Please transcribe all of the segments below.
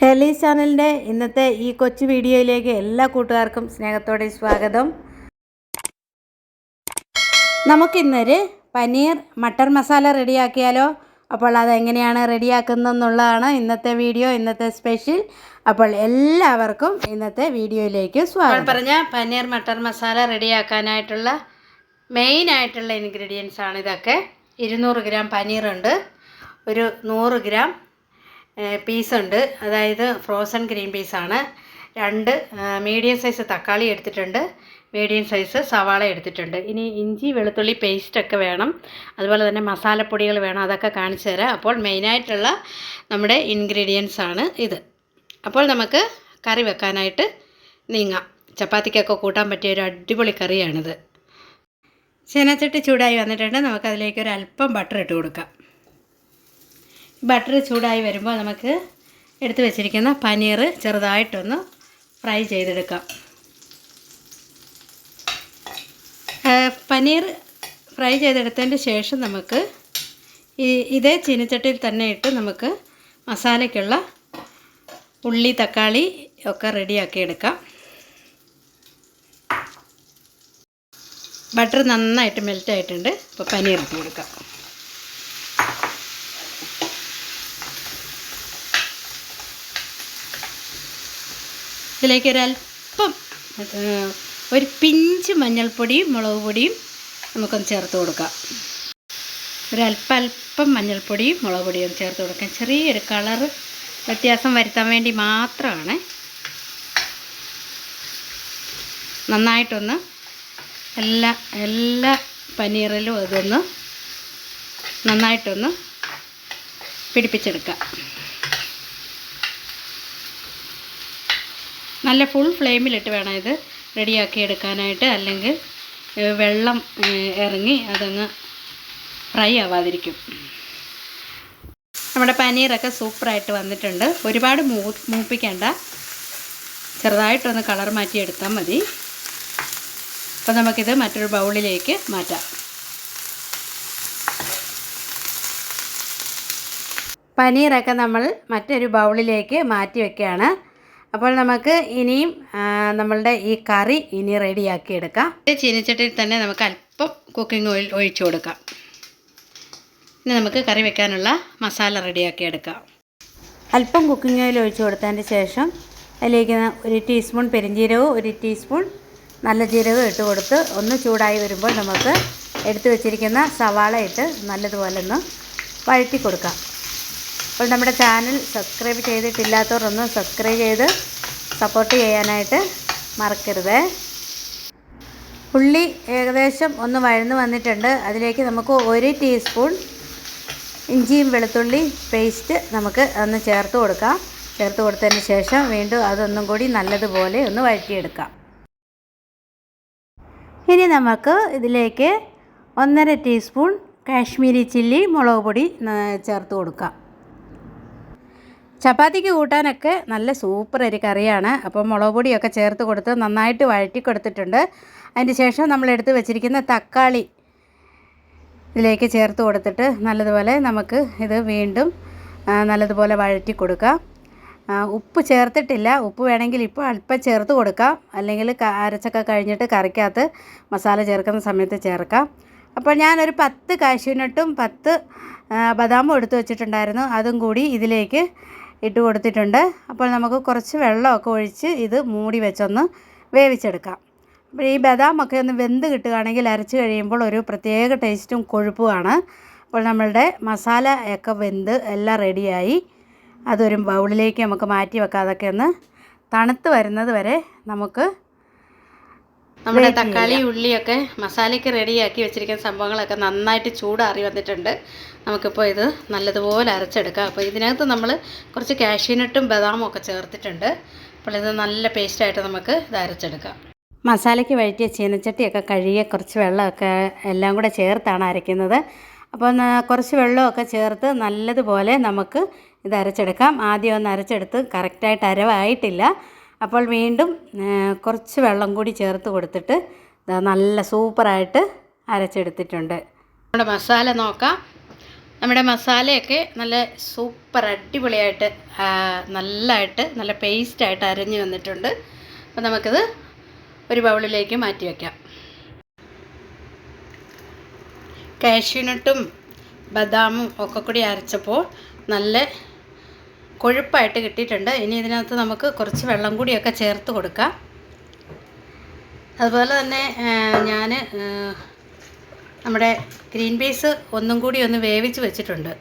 ഷെർലീസ് ചാനലിന്റെ ഇന്നത്തെ ഈ കൊച്ചു വീഡിയോയിലേക്ക് എല്ലാ കൂട്ടുകാർക്കും സ്നേഹത്തോടെ സ്വാഗതം. നമുക്കിന്നൊരു പനീർ മട്ടർ മസാല റെഡിയാക്കിയാലോ? അപ്പോൾ അതെങ്ങനെയാണ് റെഡിയാക്കുന്നതെന്നുള്ളതാണ് ഇന്നത്തെ വീഡിയോ ഇന്നത്തെ സ്പെഷ്യൽ. അപ്പോൾ എല്ലാവർക്കും ഇന്നത്തെ വീഡിയോയിലേക്ക് സ്വാഗതം. പറഞ്ഞ പനീർ മട്ടർ മസാല റെഡിയാക്കാനായിട്ടുള്ള മെയിൻ ആയിട്ടുള്ള ഇൻഗ്രീഡിയൻസ് ആണ് ഇതൊക്കെ. ഇരുന്നൂറ് ഗ്രാം പനീറുണ്ട്. ഒരു നൂറ് ഗ്രാം പീസുണ്ട് അതായത് ഫ്രോസൺ ഗ്രീൻ പീസാണ് രണ്ട് മീഡിയം സൈസ് തക്കാളി എടുത്തിട്ടുണ്ട്. മീഡിയം സൈസ് സവാള എടുത്തിട്ടുണ്ട്. ഇനി ഇഞ്ചി വെളുത്തുള്ളി പേസ്റ്റൊക്കെ വേണം. അതുപോലെ തന്നെ മസാലപ്പൊടികൾ വേണം. അതൊക്കെ കാണിച്ചു തരാം. അപ്പോൾ മെയിനായിട്ടുള്ള നമ്മുടെ ഇൻഗ്രീഡിയൻസ് ആണ് ഇത്. അപ്പോൾ നമുക്ക് കറി വെക്കാനായിട്ട് നീങ്ങാം. ചപ്പാത്തിക്കൊക്കെ കൂട്ടാൻ പറ്റിയ ഒരു അടിപൊളി കറിയാണിത്. ചീനച്ചട്ടി ചൂടായി വന്നിട്ടുണ്ട്. നമുക്കതിലേക്ക് ഒരു അല്പം ബട്ടർ ഇട്ട് കൊടുക്കാം. ബട്ടർ ചൂടായി വരുമ്പോൾ നമുക്ക് എടുത്തു വെച്ചിരിക്കുന്ന പനീർ ചെറുതായിട്ടൊന്ന് ഫ്രൈ ചെയ്തെടുക്കാം. പനീർ ഫ്രൈ ചെയ്തെടുത്തതിന്റെ ശേഷം നമുക്ക് ഇതേ ചീനച്ചട്ടിയിൽ തന്നെ ഇട്ട് നമുക്ക് മസാലയ്ക്കുള്ള ഉള്ളി തക്കാളി ഒക്കെ റെഡിയാക്കി എടുക്കാം. ബട്ടർ നന്നായിട്ട് മെൽറ്റായിട്ടുണ്ട്. അപ്പോൾ പനീർ ഇട്ട് കൊടുക്കാം. ഇതിലേക്ക് ഒരല്പം ഒരു പിഞ്ച് മഞ്ഞൾപ്പൊടിയും മുളക് പൊടിയും നമുക്കൊന്ന് ചേർത്ത് കൊടുക്കാം. ഒരല്പം അല്പം മഞ്ഞൾപ്പൊടിയും മുളക് പൊടിയും ചേർത്ത് കൊടുക്കാം. ചെറിയൊരു കളറ് വ്യത്യാസം വരുത്താൻ വേണ്ടി മാത്രമാണ് നന്നായിട്ടൊന്ന് എല്ലാ എല്ലാ പനീറിലും അതൊന്ന് നന്നായിട്ടൊന്ന് പിടിപ്പിച്ചെടുക്കാം. നല്ല ഫുൾ ഫ്ലെയിമിലിട്ട് വേണം ഇത് റെഡിയാക്കി എടുക്കാനായിട്ട്. അല്ലെങ്കിൽ വെള്ളം ഇറങ്ങി അതങ്ങ് ഫ്രൈ ആവാതിരിക്കും. നമ്മുടെ പനീറൊക്കെ സൂപ്പറായിട്ട് വന്നിട്ടുണ്ട്. ഒരുപാട് മൂ മൂപ്പിക്കേണ്ട. ചെറുതായിട്ടൊന്ന് കളർ മാറ്റി എടുത്താൽ മതി. അപ്പോൾ നമുക്കിത് മറ്റൊരു ബൗളിലേക്ക് മാറ്റാം. പനീറൊക്കെ നമ്മൾ മറ്റൊരു ബൗളിലേക്ക് മാറ്റി വെക്കുകയാണ്. അപ്പോൾ നമുക്ക് ഇനിയും നമ്മളുടെ ഈ കറി ഇനി റെഡിയാക്കി എടുക്കാം. ചീനച്ചട്ടിയിൽ തന്നെ നമുക്ക് അല്പം കുക്കിംഗ് ഓയിൽ ഒഴിച്ചു കൊടുക്കാം. ഇനി നമുക്ക് കറി വെക്കാനുള്ള മസാല റെഡിയാക്കി എടുക്കാം. അല്പം കുക്കിംഗ് ഓയിൽ ഒഴിച്ചു കൊടുത്തതിന് ശേഷം അതിലേക്ക് ഒരു ടീസ്പൂൺ പെരിഞ്ജീരകവും ഒരു ടീസ്പൂൺ നല്ല ജീരകവും ഇട്ട് കൊടുത്ത് ഒന്ന് ചൂടായി വരുമ്പോൾ നമുക്ക് എടുത്തു വെച്ചിരിക്കുന്ന സവാള ഇട്ട് നല്ലതുപോലെ ഒന്ന് വഴറ്റി കൊടുക്കാം. അപ്പോൾ നമ്മുടെ ചാനൽ സബ്സ്ക്രൈബ് ചെയ്തിട്ടില്ലാത്തവർ ഒന്ന് സബ്സ്ക്രൈബ് ചെയ്ത് സപ്പോർട്ട് ചെയ്യാനായിട്ട് മറക്കരുത്. ഉള്ളി ഏകദേശം ഒന്ന് വഴന്ന് വന്നിട്ടുണ്ട്. അതിലേക്ക് നമുക്ക് ഒരു ടീസ്പൂൺ ഇഞ്ചിയും വെളുത്തുള്ളി പേസ്റ്റ് നമുക്ക് ഒന്ന് ചേർത്ത് കൊടുക്കാം. ചേർത്ത് കൊടുത്തതിന് ശേഷം വീണ്ടും അതൊന്നും കൂടി നല്ലതുപോലെ ഒന്ന് വഴറ്റിയെടുക്കാം. ഇനി നമുക്ക് ഇതിലേക്ക് ഒന്നര ടീസ്പൂൺ കാശ്മീരി ചില്ലി മുളക് പൊടി ചേർത്ത് കൊടുക്കാം. ചപ്പാത്തിക്ക് കൂട്ടാനൊക്കെ നല്ല സൂപ്പർ ഒരു കറിയാണ്. അപ്പോൾ മുളക് പൊടിയൊക്കെ ചേർത്ത് കൊടുത്ത് നന്നായിട്ട് വഴറ്റി കൊടുത്തിട്ടുണ്ട്. അതിന് ശേഷം നമ്മൾ എടുത്ത് വെച്ചിരിക്കുന്ന തക്കാളി ഇതിലേക്ക് ചേർത്ത് കൊടുത്തിട്ട് നല്ലതുപോലെ നമുക്ക് ഇത് വീണ്ടും നല്ലതുപോലെ വഴറ്റി കൊടുക്കാം. ഉപ്പ് ചേർത്തിട്ടില്ല. ഉപ്പ് വേണമെങ്കിൽ ഇപ്പോൾ അല്പം ചേർത്ത് കൊടുക്കാം. അല്ലെങ്കിൽ അരച്ചൊക്കെ കഴിഞ്ഞിട്ട് കറിക്കകത്ത് മസാല ചേർക്കുന്ന സമയത്ത് ചേർക്കാം. അപ്പോൾ ഞാനൊരു പത്ത് കാഷ്യൂനട്ടും പത്ത് ബദാമും എടുത്തു വെച്ചിട്ടുണ്ടായിരുന്നു. അതും കൂടി ഇതിലേക്ക് ഇട്ട് കൊടുത്തിട്ടുണ്ട്. അപ്പോൾ നമുക്ക് കുറച്ച് വെള്ളമൊക്കെ ഒഴിച്ച് ഇത് മൂടി വെച്ചൊന്ന് വേവിച്ചെടുക്കാം. അപ്പോൾ ഈ ബദാമൊക്കെ ഒന്ന് വെന്ത് കിട്ടുകയാണെങ്കിൽ അരച്ച് കഴിയുമ്പോൾ ഒരു പ്രത്യേക ടേസ്റ്റും കൊഴുപ്പുമാണ്. അപ്പോൾ നമ്മളുടെ മസാല ഒക്കെ വെന്ത് എല്ലാം റെഡിയായി. അതൊരു ബൗളിലേക്ക് നമുക്ക് മാറ്റി വെക്കാം. അതൊക്കെ ഒന്ന് തണുത്ത് വരുന്നത് വരെ നമുക്ക് നമ്മുടെ തക്കാളി ഉള്ളിയൊക്കെ മസാലയ്ക്ക് റെഡിയാക്കി വെച്ചിരിക്കുന്ന സംഭവങ്ങളൊക്കെ നന്നായിട്ട് ചൂടാറി വന്നിട്ടുണ്ട്. നമുക്കിപ്പോൾ ഇത് നല്ലതുപോലെ അരച്ചെടുക്കാം. അപ്പോൾ ഇതിനകത്ത് നമ്മൾ കുറച്ച് കാഷ്യൂനട്ടും ബദാമും ഒക്കെ ചേർത്തിട്ടുണ്ട്. അപ്പോൾ ഇത് നല്ല പേസ്റ്റായിട്ട് നമുക്ക് ഇത് അരച്ചെടുക്കാം. മസാലയ്ക്ക് വഴറ്റിയ ചീനച്ചട്ടിയൊക്കെ കഴുകിയ കുറച്ച് വെള്ളമൊക്കെ എല്ലാം കൂടെ ചേർത്താണ് അരയ്ക്കുന്നത്. അപ്പോൾ കുറച്ച് വെള്ളമൊക്കെ ചേർത്ത് നല്ലതുപോലെ നമുക്ക് ഇത് അരച്ചെടുക്കാം. ആദ്യം ഒന്ന് അരച്ചെടുത്ത് കറക്റ്റായിട്ട് അരവായിട്ടില്ല. അപ്പോൾ വീണ്ടും കുറച്ച് വെള്ളം കൂടി ചേർത്ത് കൊടുത്തിട്ട് നല്ല സൂപ്പറായിട്ട് അരച്ചെടുത്തിട്ടുണ്ട്. നമ്മുടെ മസാല നോക്കാം. നമ്മുടെ മസാലയൊക്കെ നല്ല സൂപ്പർ അടിപൊളിയായിട്ട് നല്ലതായിട്ട് നല്ല പേസ്റ്റായിട്ട് അരഞ്ഞു വന്നിട്ടുണ്ട്. അപ്പോൾ നമുക്കിത് ഒരു ബൗളിലേക്ക് മാറ്റി വയ്ക്കാം കാഷ്യൂനട്ടും ബദാമും ഒക്കെ കൂടി അരച്ചപ്പോൾ നല്ല കൊഴുപ്പായിട്ട് കിട്ടിയിട്ടുണ്ട്. ഇനി ഇതിനകത്ത് നമുക്ക് കുറച്ച് വെള്ളം കൂടിയൊക്കെ ചേർത്ത് കൊടുക്കാം. അതുപോലെ തന്നെ ഞാൻ നമ്മുടെ ഗ്രീൻ പീസ് ഒന്നും കൂടി ഒന്ന് വേവിച്ച് വെച്ചിട്ടുണ്ട്.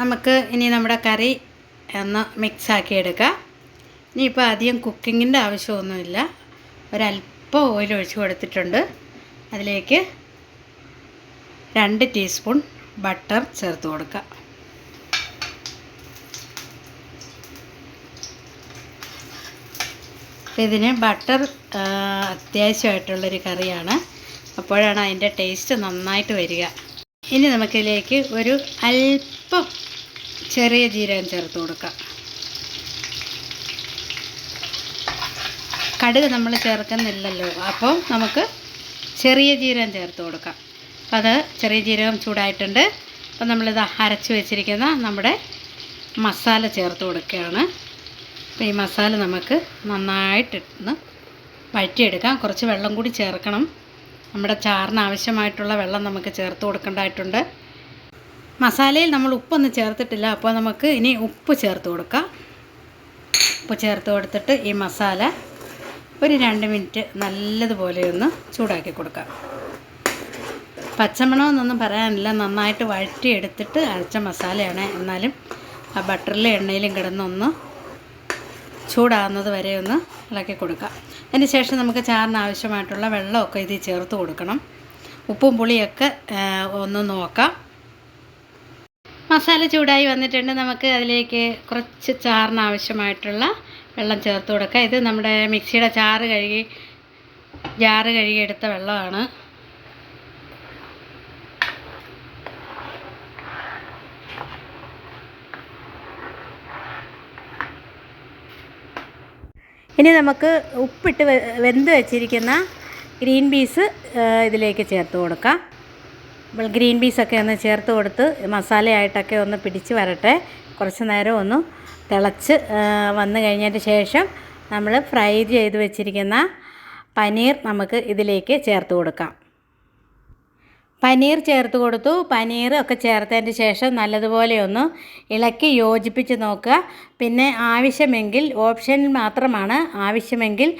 നമുക്ക് ഇനി നമ്മുടെ കറി ഒന്ന് മിക്സാക്കിയെടുക്കാം ഇനിയിപ്പോൾ അധികം കുക്കിങ്ങിന്റെ ആവശ്യമൊന്നുമില്ല. ഒരല്പം ഓയിൽ ഒഴിച്ച് കൊടുത്തിട്ടുണ്ട്. അതിലേക്ക് രണ്ട് ടീസ്പൂൺ ബട്ടർ ചേർത്ത് കൊടുക്കുക. അപ്പോൾ ഇതിന് ബട്ടർ അത്യാവശ്യമായിട്ടുള്ളൊരു കറിയാണ്. അപ്പോഴാണ് അതിന്റെ ടേസ്റ്റ് നന്നായിട്ട് വരിക. ഇനി നമുക്കിതിലേക്ക് ഒരു അല്പം ചെറിയ ജീരകം ചേർത്ത് കൊടുക്കാം. കടുക് നമ്മൾ ചേർക്കുന്നില്ലല്ലോ. അപ്പോൾ നമുക്ക് ചെറിയ ജീരകം ചേർത്ത് കൊടുക്കാം. അപ്പോൾ അത് ചെറിയ ജീരകം ചൂടായിട്ടുണ്ട്. അപ്പോൾ നമ്മളിത് അരച്ച് വെച്ചിരിക്കുന്ന നമ്മുടെ മസാല ചേർത്ത് കൊടുക്കുകയാണ്. അപ്പോൾ ഈ മസാല നമുക്ക് നന്നായിട്ടിന്ന് വഴറ്റിയെടുക്കാം. കുറച്ച് വെള്ളം കൂടി ചേർക്കണം. നമ്മുടെ ചാറിന് ആവശ്യമായിട്ടുള്ള വെള്ളം നമുക്ക് ചേർത്ത് കൊടുക്കേണ്ടതായിട്ടുണ്ട്. മസാലയിൽ നമ്മൾ ഉപ്പൊന്നും ചേർത്തിട്ടില്ല. അപ്പോൾ നമുക്ക് ഇനി ഉപ്പ് ചേർത്ത് കൊടുക്കാം. ഉപ്പ് ചേർത്ത് കൊടുത്തിട്ട് ഈ മസാല ഒരു രണ്ട് മിനിറ്റ് നല്ലതുപോലെ ഒന്ന് ചൂടാക്കി കൊടുക്കാം. പച്ചമണമെന്നൊന്നും പറയാനില്ല. നന്നായിട്ട് വഴറ്റിയെടുത്തിട്ട് അരച്ച മസാലയാണ് എന്നാലും ആ ബട്ടറിലും എണ്ണയിലും കിടന്നൊന്ന് ചൂടാകുന്നത് വരെ ഒന്ന് ഇളക്കി കൊടുക്കാം. അതിന് ശേഷം നമുക്ക് ചാറിന് ആവശ്യമായിട്ടുള്ള വെള്ളമൊക്കെ ഇതിൽ ചേർത്ത് കൊടുക്കണം. ഉപ്പും പുളിയൊക്കെ ഒന്ന് നോക്കാം. മസാല ചൂടായി വന്നിട്ടുണ്ട്. നമുക്ക് അതിലേക്ക് കുറച്ച് ചാറിന് ആവശ്യമായിട്ടുള്ള വെള്ളം ചേർത്ത് കൊടുക്കാം. ഇത് നമ്മുടെ മിക്സിയുടെ ചാറ് കഴുകി ജാറ് കഴുകിയെടുത്ത വെള്ളമാണ്. ഇനി നമുക്ക് ഉപ്പിട്ട് വെന്ത് വെച്ചിരിക്കുന്ന ഗ്രീൻ പീസ് ഇതിലേക്ക് ചേർത്ത് കൊടുക്കാം. അപ്പോൾ ഗ്രീൻ പീസൊക്കെ ഒന്ന് ചേർത്ത് കൊടുത്ത് മസാലയായിട്ടൊക്കെ ഒന്ന് പിടിച്ച് വരട്ടെ. കുറച്ച് നേരം ഒന്ന് തിളച്ച് വന്നു കഴിഞ്ഞതിന് ശേഷം നമ്മൾ ഫ്രൈ ചെയ്ത് വെച്ചിരിക്കുന്ന പനീർ നമുക്ക് ഇതിലേക്ക് ചേർത്ത് കൊടുക്കാം. പനീർ ചേർത്ത് കൊടുത്തു. പനീർ ഒക്കെ ചേർത്തതിന് ശേഷം നല്ലതുപോലെ ഒന്ന് ഇളക്കി യോജിപ്പിച്ച് നോക്കുക. പിന്നെ ആവശ്യമെങ്കിൽ ഓപ്ഷൻ മാത്രമാണ്. ആവശ്യമെങ്കിൽ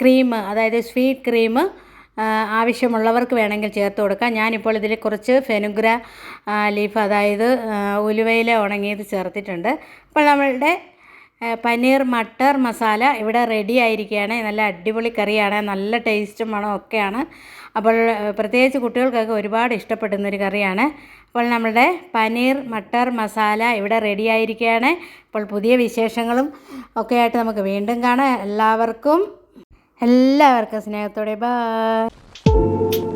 ക്രീം അതായത് സ്വീറ്റ് ക്രീം ആവശ്യമുള്ളവർക്ക് വേണമെങ്കിൽ ചേർത്ത് കൊടുക്കാം. ഞാനിപ്പോൾ ഇതിൽ കുറച്ച് ഫെനുഗ്ര ലീഫ് അതായത് ഉലുവയിലെ ഉണങ്ങിയത് ചേർത്തിട്ടുണ്ട്. അപ്പോൾ നമ്മളുടെ പനീർ മട്ടർ മസാല ഇവിടെ റെഡി ആയിരിക്കുകയാണ്. നല്ല അടിപൊളി കറിയാണ്. നല്ല ടേസ്റ്റും മണവും ഒക്കെയാണ്. അപ്പോൾ പ്രത്യേകിച്ച് കുട്ടികൾക്കൊക്കെ ഒരുപാട് ഇഷ്ടപ്പെടുന്നൊരു കറിയാണ്. അപ്പോൾ നമ്മുടെ പനീർ മട്ടർ മസാല ഇവിടെ റെഡി ആയിരിക്കുകയാണ്. അപ്പോൾ പുതിയ വിശേഷങ്ങളും ഒക്കെ ആയിട്ട് നമുക്ക് വീണ്ടും കാണാം. എല്ലാവർക്കും എല്ലാവർക്കും സ്നേഹത്തോടെ ബൈ